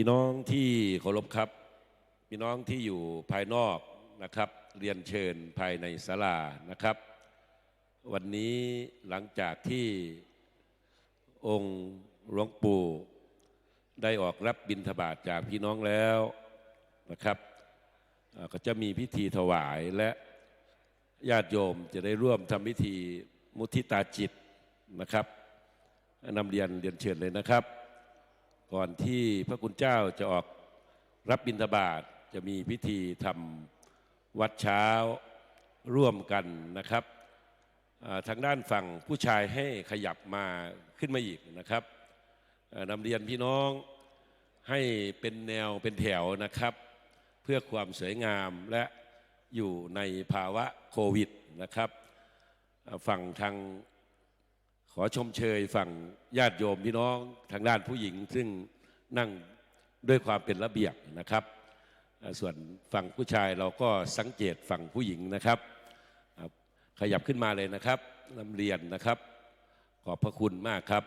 พี่น้องที่เคารพครับ พี่น้องที่อยู่ภายนอกนะครับ เรียนเชิญภายในศาลานะครับ วันนี้หลังจากที่องค์หลวงปู่ได้ออกรับบิณฑบาตจากพี่น้องแล้วนะครับก็จะมีพิธีถวายและญาติโยมจะได้ร่วมทำพิธีมุทิตาจิตนะครับนำเรียนเรียนเชิญเลยนะครับ ก่อนที่พระคุณเจ้าจะออกรับบิณฑบาตจะมีพิธีทำวัดเช้าร่วมกันนะครับทางด้านฝั่งผู้ชายให้ขยับมาขึ้นมาอีกนะครับนำเรียนพี่น้องให้เป็นแนวเป็นแถวนะครับ เพื่อความสวยงามและอยู่ในภาวะโควิดนะครับ ฝั่งทาง อชมเชยฝั่งญาติโยมพี่น้องทางด้านผู้หญิง ซึ่งนั่งด้วยความเป็นระเบียบนะครับ ส่วนฝั่งผู้ชายเราก็สังเกตฝั่งผู้หญิงนะครับ ขยับขึ้นมาเลยนะครับนำเรียนนะครับ ขอบพระคุณมากครับ